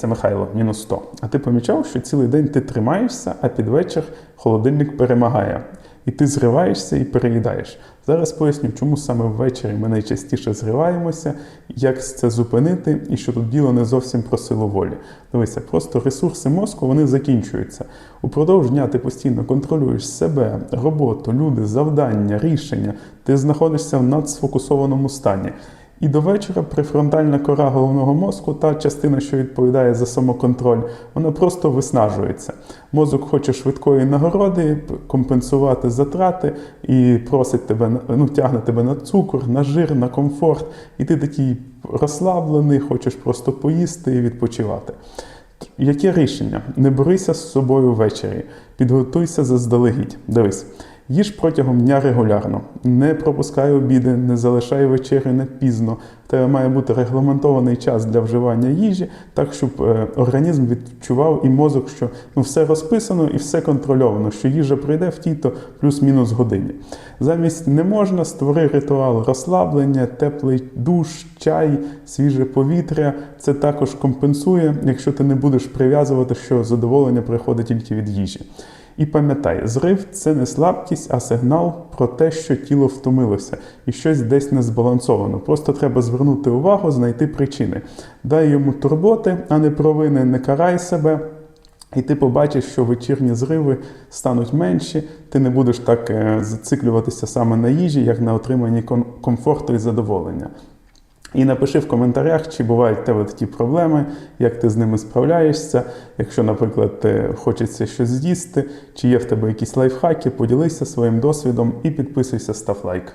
це Михайло, мінус 100. А ти помічав, що цілий день ти тримаєшся, а під вечір холодильник перемагає. І ти зриваєшся і переїдаєш. Зараз поясню, чому саме ввечері ми найчастіше зриваємося, як це зупинити, і що тут діло не зовсім про силу волі. Дивися, просто ресурси мозку вони закінчуються. Упродовж дня ти постійно контролюєш себе, роботу, люди, завдання, рішення. Ти знаходишся в надсфокусованому стані. І до вечора префронтальна кора головного мозку, та частина, що відповідає за самоконтроль, вона просто виснажується. Мозок хоче швидкої нагороди, компенсувати затрати і просить тебе ну, тягне тебе на цукор, на жир, на комфорт. І ти такий розслаблений, хочеш просто поїсти і відпочивати. Яке рішення? Не борися з собою ввечері, підготуйся заздалегідь. Дивись. Їж протягом дня регулярно, не пропускай обіди, не залишай вечері не пізно. В тебе має бути регламентований час для вживання їжі, так щоб е, організм відчував і мозок, що ну, все розписано і все контрольовано, що їжа прийде в тій-то плюс-мінус годині. Замість не можна створи ритуал розслаблення, теплий душ, чай, свіже повітря. Це також компенсує, якщо ти не будеш прив'язувати, що задоволення приходить тільки від їжі. І пам'ятай, зрив це не слабкість, а сигнал про те, що тіло втомилося і щось десь не збалансовано. Просто треба звернути увагу, знайти причини. Дай йому турботи, а не провини, не карай себе. І ти побачиш, що вечірні зриви стануть менші, ти не будеш так е, зациклюватися саме на їжі, як на отриманні комфорту і задоволення. І напиши в коментарях, чи бувають в тебе такі проблеми, як ти з ними справляєшся. Якщо, наприклад, хочеться щось з'їсти, чи є в тебе якісь лайфхаки, поділися своїм досвідом і підписуйся, став лайк.